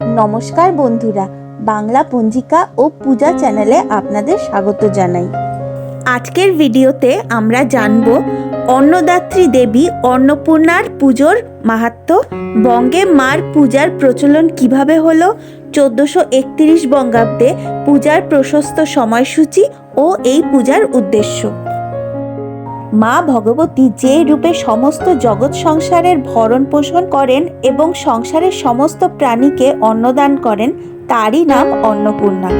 নমস্কার বন্ধুরা, বাংলা পঞ্জিকা ও পূজা চ্যানেলে আপনাদের স্বাগত জানাই। আজকের ভিডিওতে আমরা জানব অন্নদাত্রী দেবী অন্নপূর্ণার পুজোর মাহাত্ম্য বঙ্গে মার পূজার প্রচলন কীভাবে হলো, চোদ্দোশো একত্রিশ বঙ্গাব্দে পূজার প্রশস্ত সময়সূচি ও এই পূজার উদ্দেশ্য। মা ভগবতী যে রূপে সমস্ত জগৎ সংসারের ভরণ পোষণ করেন এবং সংসারের সমস্ত প্রাণীকে অন্নদান করেন, তারই নাম অন্নপূর্ণা।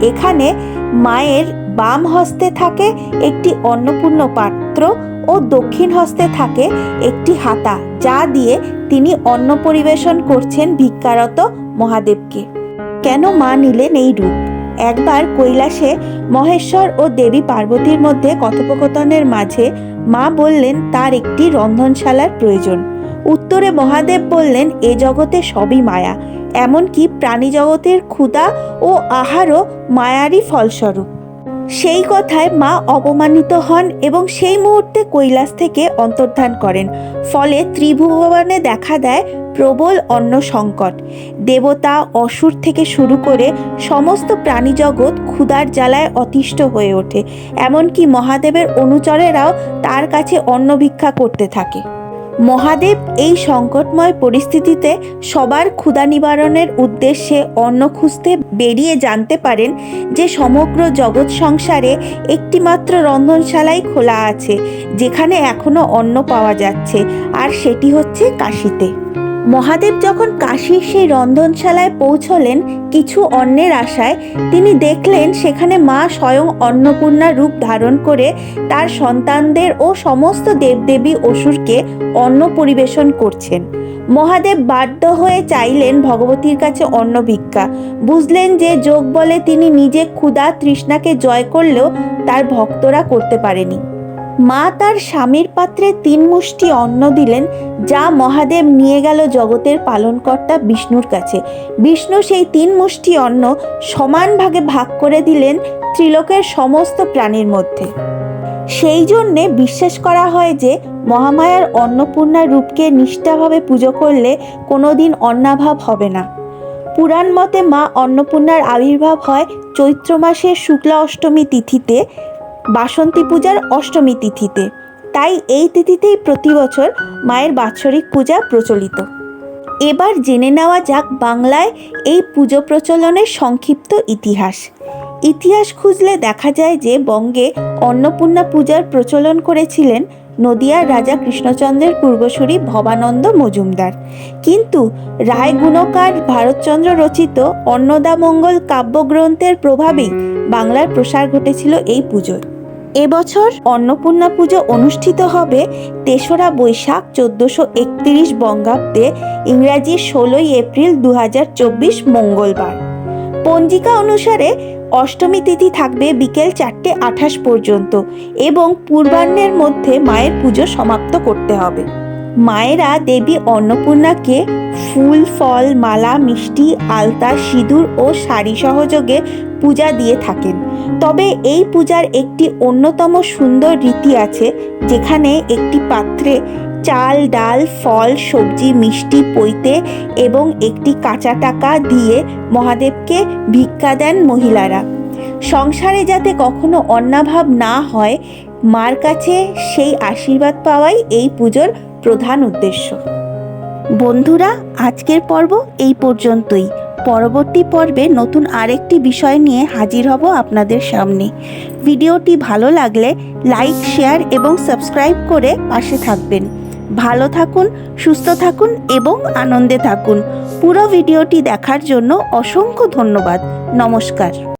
এখানে মায়ের বাম হস্তে থাকে একটি অন্নপূর্ণ পাত্র ও দক্ষিণ হস্তে থাকে একটি হাতা, যা দিয়ে তিনি অন্ন পরিবেশন করছেন ভিক্ষারত মহাদেবকে। কেন মা নিলেন এই রূপ? একবার কৈলাসে মহেশ্বর ও দেবী পার্বতীর মধ্যে কথোপকথনের মাঝে মা বললেন, তার একটি রন্ধনশালার প্রয়োজন। উত্তরে মহাদেব বললেন, এ জগতে সবই মায়া। এমনকি প্রাণী জগতের ক্ষুধা ও আহারও মায়ারই ফলস্বরূপ। সেই কথায় মা অপমানিত হন এবং সেই মুহূর্তে কৈলাস থেকে অন্তর্ধান করেন। ফলে ত্রিভুবনে দেখা দেয় প্রবল অন্ন সংকট। দেবতা অসুর থেকে শুরু করে সমস্ত প্রাণীজগৎ ক্ষুধার জ্বালায় অতিষ্ঠ হয়ে ওঠে। এমনকি মহাদেবের অনুচরেরাও তার কাছে অন্ন ভিক্ষা করতে থাকে। মহাদেব এই সংকটময় পরিস্থিতিতে সবার ক্ষুধা নিবারণের উদ্দেশ্যে অন্ন খুঁজতে বেরিয়ে জানতে পারেন যে সমগ্র জগৎ সংসারে একটিমাত্র রন্ধনশালাই খোলা আছে, যেখানে এখনও অন্ন পাওয়া যাচ্ছে, আর সেটি হচ্ছে কাশিতে। মহাদেব যখন কাশীর সেই রন্ধনশালায় পৌঁছলেন কিছু অন্নের আশায়, তিনি দেখলেন সেখানে মা স্বয়ং অন্নপূর্ণা রূপ ধারণ করে তার সন্তানদের ও সমস্ত দেবদেবী অসুরকে অন্ন পরিবেশন করছেন। মহাদেব বাধ্য হয়ে চাইলেন ভগবতীর কাছে অন্ন ভিক্ষা। বুঝলেন যে যোগ বলে তিনি নিজে ক্ষুধা তৃষ্ণাকে জয় করলেও তার ভক্তরা করতে পারেনি। মা তার স্বামীর পাত্রে তিন মুষ্টি অন্ন দিলেন, যা মহাদেব নিয়ে গেল জগতের পালনকর্তা বিষ্ণুর কাছে। বিষ্ণু সেই তিন মুষ্টি অন্ন সমান ভাগে করে দিলেন ত্রিলোকের সমস্ত প্রাণীর মধ্যে। সেই জন্যে বিশ্বাস করা হয় যে, মহামায়ার অন্নপূর্ণা রূপকে নিষ্ঠাভাবে পুজো করলে কোনোদিন অন্নাভাব হবে না। পুরাণ মতে মা অন্নপূর্ণার আবির্ভাব হয় চৈত্র মাসের শুক্লা অষ্টমী তিথিতে। বাসন্তী পূজার অষ্টমী তিথিতে। তাই এই তিথিতেই প্রতি বছর মায়ের বাৎসরিক পূজা প্রচলিত। এবার জেনে নেওয়া যাক বাংলায় এই পুজো প্রচলনের সংক্ষিপ্ত ইতিহাস। ইতিহাস খুঁজলে দেখা যায় যে বঙ্গে অন্নপূর্ণা পূজার প্রচলন করেছিলেন নদিয়ার রাজা কৃষ্ণচন্দ্রের পূর্বসূরি ভবানন্দ মজুমদার। কিন্তু রায় গুণকার ভারতচন্দ্র রচিত অন্নদামঙ্গল কাব্যগ্রন্থের প্রভাবেই বাংলার প্রসার ঘটেছিল এই পুজোর এবছর অন্নপূর্ণা পুজো অনুষ্ঠিত হবে তেসরা বৈশাখ চোদ্দশো একত্রিশ বঙ্গাব্দে, ইংরাজি ষোলোই এপ্রিল দু হাজার চব্বিশ মঙ্গলবার। পঞ্জিকা অনুসারে অষ্টমী তিথি থাকবে বিকেল চারটে আঠাশ পর্যন্ত এবং পূর্বাহ্নের মধ্যে মায়ের পুজো সমাপ্ত করতে হবে। মায়েরা দেবী অন্নপূর্ণাকে ফুল, ফল, মালা, মিষ্টি, আলতা, সিঁদুর ও শাড়ি সহযোগে পূজা দিয়ে থাকেন। তবে এই পূজার একটি অন্যতম সুন্দর রীতি আছে, যেখানে একটি পাত্রে চাল, ডাল, ফল, সবজি, মিষ্টি, পৈতে এবং একটি কাঁচা টাকা দিয়ে মহাদেবকে ভিক্ষা দেন মহিলারা। সংসারে যাতে কখনো অন্নাভাব না হয়, মার কাছে সেই আশীর্বাদ পাওয়াই এই পুজোর প্রধান উদ্দেশ্য। বন্ধুরা, আজকের পর্ব এই পর্যন্তই। পরবর্তী পর্বে নতুন আরেকটি বিষয় নিয়ে হাজির হব আপনাদের সামনে। ভিডিওটি ভালো লাগলে লাইক, শেয়ার এবং সাবস্ক্রাইব করে পাশে থাকবেন। ভালো থাকুন, সুস্থ থাকুন এবং আনন্দে থাকুন। পুরো ভিডিওটি দেখার জন্য অসংখ্য ধন্যবাদ। নমস্কার।